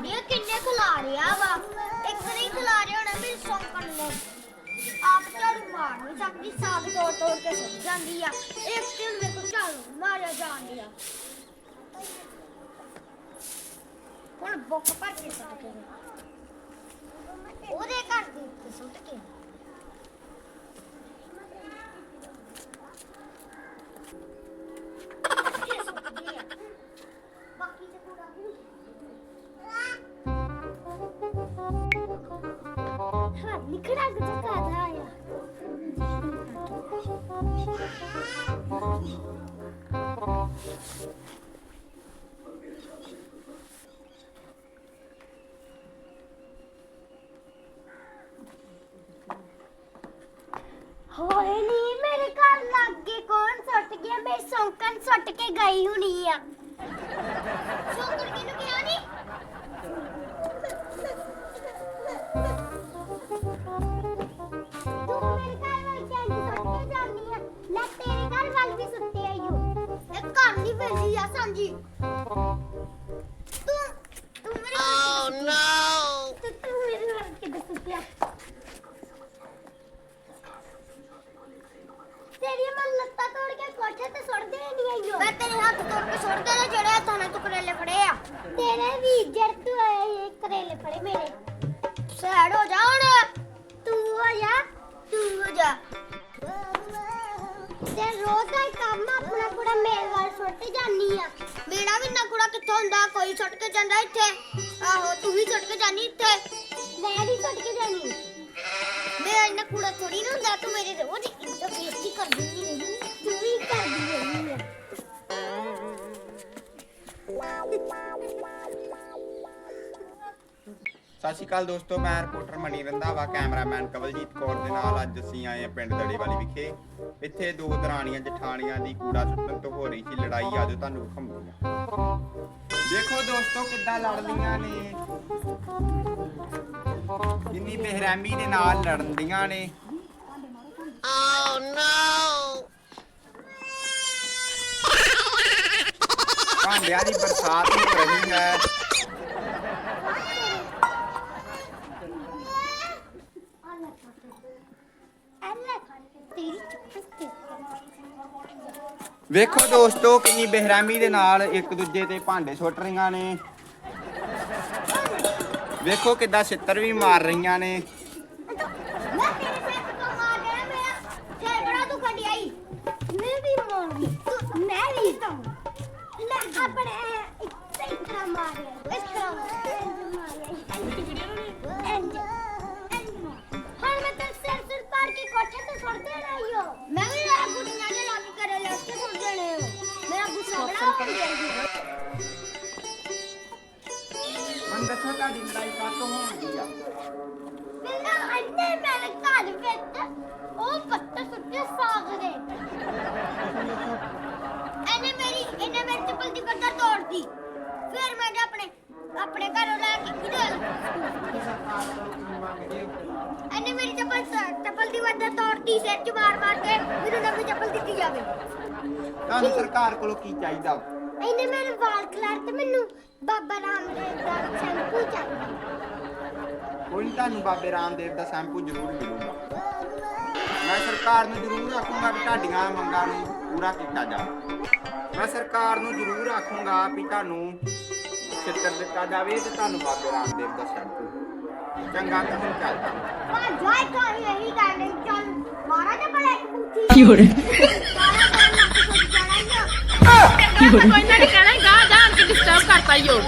ਰਹੀ ਕਿੰਨੇ ਖਿਲਾ ਰਿਹਾ ਵਾ? ਇੱਕ ਨਹੀਂ ਖਿਲਾ ਰਿਹਾ ਹੋਣਾ ਮੇਰੀ ਸੌਂਕਣ ਨੇ ਆਪ ਝਾੜੂ ਮਾਰ ਨਹੀਂ ਸਕਦੀ ਸਾਗ ਤੋੜ ਤੋੜ ਕੇ ਸੁੱਟ ਜਾਂਦੀ ਆ। ਇੱਕ ਦਿਨ ਮੇਰੇ ਕੋਲ ਝਾੜੂ ਮਾਰਿਆ ਜਾਂਦੀ ਆ ਹੁਣ ਬੁੱਕ ਭਰ ਕੇ ਸੁੱਟ ਕੇ ਉਹਦੇ ਘਰ ਦੇ ਉੱਤੇ ਸੁੱਟ ਕੇ। ਹਾਂ ਨਿਕੜਾ ਹੋਏ ਨਹੀਂ ਮੇਰੇ ਘਰ ਲੱਗੇ ਕੌਣ ਸੁੱਟ ਗਿਆ? ਮੇਰੀ ਸੌਂਕਣ ਸੁੱਟ ਕੇ ਗਈ ਹੁਣੀ ਆ। ਸੌਂਕਣ ਕਿਹਨੂੰ ਕਿਹਾ ਆ ਸਾਂਝੀ। ਤੂੰ ਤੂੰ ਮੇਰੇ ਓ ਨੋ ਤੂੰ ਤੂੰ ਮੇਰੇ ਘਰ ਕਿੱਦਾਂ ਸੁੱਟਿਆ ਤੇਰੀ ਮੈਂ ਲੱਤਾਂ ਤੋੜ ਕੇ ਕੋਠੇ ਤੇ ਸੁੱਟ ਦੇਣੀ ਆਈਓ ਮੈਂ ਤੇਰੇ ਹੱਥ ਤੋੜ ਕੇ ਸੁੱਟ ਦੇਣੇ ਜਿਹੜੇ ਹੱਥਾਂ ਨਾਲ ਤੂੰ ਕਰੇਲੇ ਫੜੇ ਆ। ਤੇਰੇ ਵੀ ਜੜ ਤੂੰ ਆਏ ਕਰੇਲੇ ਫੜੇ ਮੇਰੇ ਸੁੱਟ ਜਾਨੀ ਆ। ਮੇਰਾ ਵੀ ਨਾ ਕੂੜਾ ਕਿੱਥੋਂ ਹੁੰਦਾ? ਕੋਈ ਸੁੱਟ ਕੇ ਜਾਂਦਾ ਇੱਥੇ? ਆਹੋ, ਤੂੰ ਵੀ ਸੁੱਟ ਕੇ ਜਾਨੀ ਇੱਥੇ? ਮੈਂ ਵੀ ਸੁੱਟ ਕੇ ਜਾਨੀ। ਮੈਂ ਇੰਨਾ ਕੂੜਾ ਥੋੜੀ ਨਾ ਹੁੰਦਾ, ਤੂੰ ਮੇਰੇ ਰੋਜ਼ ਸਤਿ ਸ਼੍ਰੀ ਅਕਾਲ ਦੋਸਤੋ ਮੈਂ ਰਿਪੋਰਟਰ ਮਣੀ ਰੰਧਾਵਾ ਕੈਮਰਾਮੈਨ ਕਵਲਜੀਤ ਕੌਰ ਦੇ ਨਾਲ ਅੱਜ ਅਸੀਂ ਆਏ ਹਾਂ ਪਿੰਡ ਦੜੇਵਾਲੀ ਵਿਖੇ। ਇੱਥੇ ਦੋ ਦਰਾਣੀਆਂ ਜਠਾਣੀਆਂ ਦੀ ਕੂੜਾ ਸੁੱਟਣ ਤੋਂ ਹੋ ਰਹੀ ਸੀ ਲੜਾਈ। ਆਜੋ ਤੁਹਾਨੂੰ ਵਿਖਾਉਂਦੇ ਹਾਂ। ਦੇਖੋ ਦੋਸਤੋ ਕਿੱਦਾਂ ਲੜਦੀਆਂ ਨੇ। ਕਿੰਨੀ ਬੇਰਹਿਮੀ ਦੇ ਨਾਲ ਲੜਦੀਆਂ ਨੇ। ਭਾਂਡਿਆਂ ਦੀ ਬਰਸਾਤ ਹੋ ਰਹੀ ਹੈ ਅੱਲਾ ਤੇਰੀ ਚੱਪਲ ਤੇ ਵੇਖੋ ਦੋਸਤੋ, ਕਿੰਨੀ ਬੇਰਹਿਮੀ ਦੇ ਨਾਲ ਇੱਕ ਦੂਜੇ ਤੇ ਭਾਂਡੇ ਸੁੱਟ ਰਹੀਆਂ ਨੇ। ਵੇਖੋ ਕਿੱਦਾਂ ਛਿੱਤਰ ਵੀ ਮਾਰ ਰਹੀਆਂ ਨੇ। ਮੈਂ ਤੇਰੇ ਸਿਰ ਤੋਂ ਮਾਰ ਦੇਣਾ ਮੇਰਾ ਮਨ ਦੱਸੋ ਤੁਹਾਡੀ ਲੜਾਈ ਕਾਤੋਂ ਹੋਣੀ ਆ? ਮੈਨੂੰ ਅੰਨੇ ਮੇਰੇ ਘਰ ਵਿੱਚ ਉਹ ਪੱਤੇ ਸੁੱਟੇ ਸਾਗ ਦੇ। ਇਹਨੇ ਮੇਰੀ ਇਹਨੇ ਮੇਰੀ ਚੱਪਲ ਦੀ ਗੱਡਾ ਤੋੜਦੀ ਫਿਰ ਮੈਂ ਜਾ ਆਪਣੇ ਆਪਣੇ ਘਰੋਂ ਲੈ ਕੇ ਕਿਧਰ ਇਹਨੇ ਮੇਰੀ ਚੱਪਲ ਚੱਪਲ ਦੀ ਗੱਡਾ ਤੋੜਦੀ ਸਿਰ 'ਚ ਮਾਰ ਮਾਰ ਕੇ ਮੈਨੂੰ ਨਵੀਂ ਚੱਪਲ ਦਿੱਤੀ ਜਾਵੇ। ਤੁਹਾਨੂੰ ਸਰਕਾਰ ਕੋਲੋਂ ਕੀ ਚਾਹੀਦਾ? ਇਹਨੇ ਮੇਰੇ ਵਾਲ ਖਲਾਰ ਤੇ ਮੈਨੂੰ ਬਾਬਾ ਰਾਮਦੇਵ ਦਾ ਸ਼ੈਂਪੂ ਚਾਹੀਦਾ। ਕੋਈ ਨਹੀਂ ਤੁਹਾਨੂੰ ਬਾਬੇ ਰਾਮਦੇਵ ਦਾ ਸ਼ੈਂਪੂ ਜ਼ਰੂਰ ਮਿਲੂਗਾ। ਮੈਂ ਸਰਕਾਰ ਨੂੰ ਜ਼ਰੂਰ ਆਖੂੰਗਾ ਵੀ ਤੁਹਾਡੀਆਂ ਮੰਗਾਂ ਨੂੰ ਪੂਰਾ ਕੀਤਾ ਜਾਵੇ। ਮੈਂ ਸਰਕਾਰ ਨੂੰ ਜ਼ਰੂਰ ਆਖੂੰਗਾ ਵੀ ਤੁਹਾਨੂੰ ਛਿੱਤਰ ਦਿੱਤਾ ਜਾਵੇ ਤੇ ਤੁਹਾਨੂੰ ਬਾਬੇ ਰਾਮਦੇਵ ਦਾ ਸ਼ੈਂਪੂ। ਚੰਗਾ ਤਾਂ ਹੁਣ ਚੱਲਦਾ ਆ ਜਾਇ ਤਾਂ ਇਹੀ ਗੱਲ ਨਹੀਂ ਚੱਲ ਮਾਰਾ ਤੇ ਬੜਾ ਇੱਕ ਬੁੱਤੀ ਕੋਈ ਨਾ ਕਹਿਣਾ ਗਾਂ ਜਾਣ ਕੇ ਡਿਸਟਰਬ ਕਰਤਾ ਯੋ